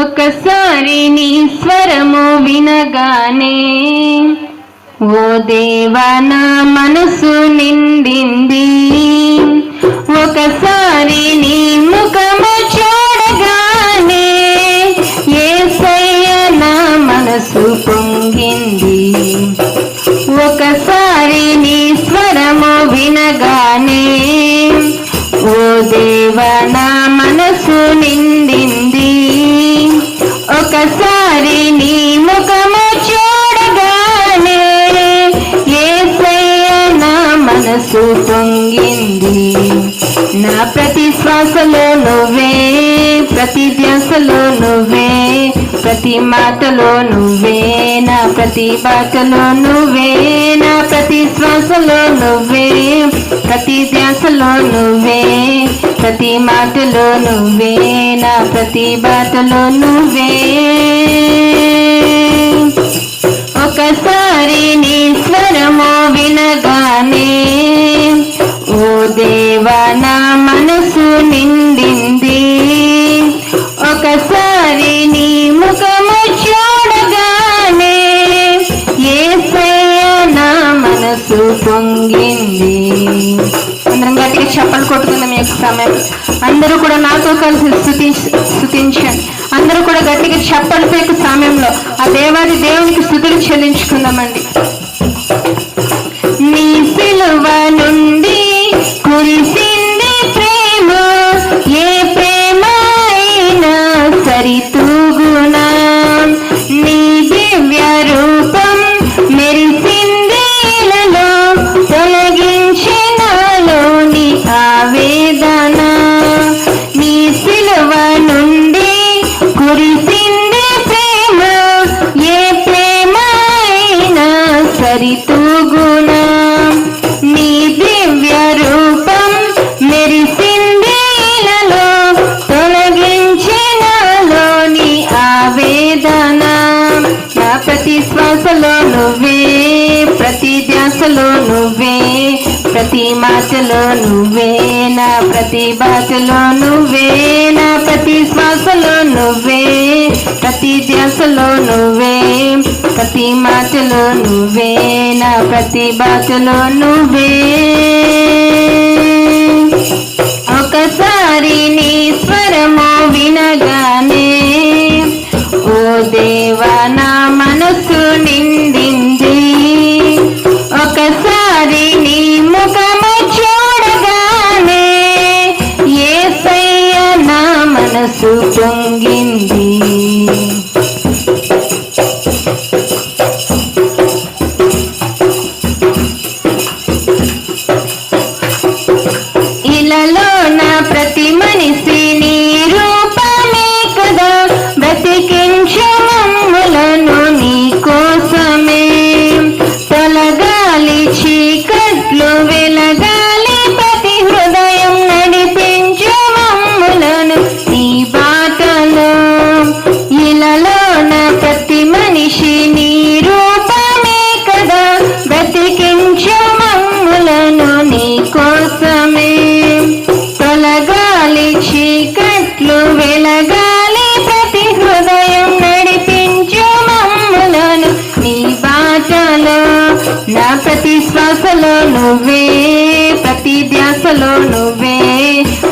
ఒకసారి నీ స్వరము వినగానే ఓ దేవా నా మనసు నిండింది. ఒకసారి నీ ముఖము చూడగానే ఏసయ్య నా మనసు పొంగింది. ఒకసారి నీ స్వరము వినగానే ఓ దేవ నా మనసు నిండింది. ఒకసారి నీ ముఖము చూడగానే ఏసయ్య నా మనసు పొంగింది. నా ప్రతి శ్వాసలో నువ్వే ప్రతి ధ్యాసలో నువ్వే ప్రతి మాటలో నువ్వే నా ప్రతి బాటలో నువ్వే నా ప్రతి శ్వాసలో నువ్వే ప్రతి ధ్యాసలో నువ్వే ప్రతి మాటలో నువ్వే నా ప్రతి బాటలో నువ్వే. కొట్టుకుందాం సమయం. అందరూ కూడా నాతో కలిసి స్థుతి స్థుతించండి. అందరూ కూడా గట్టిగా చెప్పలు సమయంలో ఆ దేవాది దేవునికి స్థుతులు చెల్లించుకుందామండి. శ్వాసలో నువ్వే ప్రతి ధ్యాసలో నువ్వే ప్రతి మాటలో నువ్వే నా ప్రతి భాషలో నువ్వే నా ప్రతి శ్వాసలో నువ్వే ప్రతి ధ్యాసలో నువ్వే ప్రతి మాటలో నువ్వే నా ప్రతి భాషలో నువ్వే. నా ప్రతి మాటలో నువ్వే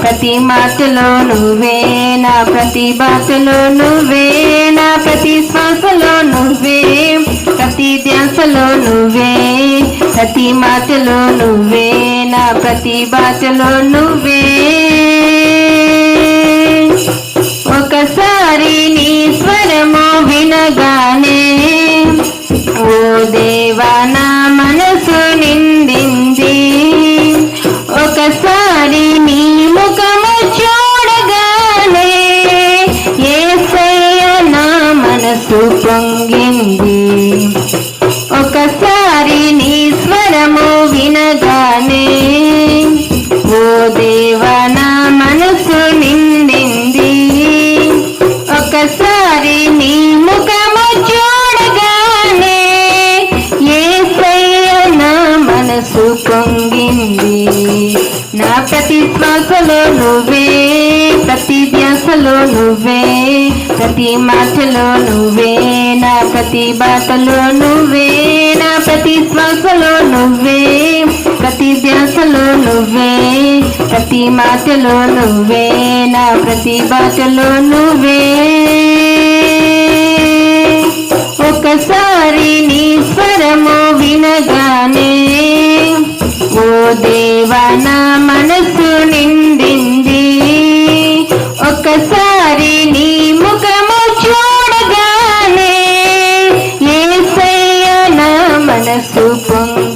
ప్రతి మాటలో నువ్వే నా ప్రతి భాషలో నువ్వే నా ప్రతి శ్వాసలో నువ్వే ప్రతి ధ్యాసలో నువ్వే ప్రతి మాటలో నువ్వే నా ప్రతి భాషలో నువ్వే. నీ ముఖము నువ్వే ప్రతి మాటలో నువ్వే నా ప్రతి బాటలో నువ్వే నా ప్రతి శ్వాసలో నువ్వే ప్రతి ధ్యాసలో నువ్వే ప్రతి మాటలో నువ్వే నా ప్రతి బాటలో నువ్వే. ఒకసారి నీ స్వరము వినగానే ఓ దేవా నా మనసు నిండింది. ఒకసారి ఒకసారి నీ ముఖము చూడగానే ఏసయ్య నా మనసు పొంగ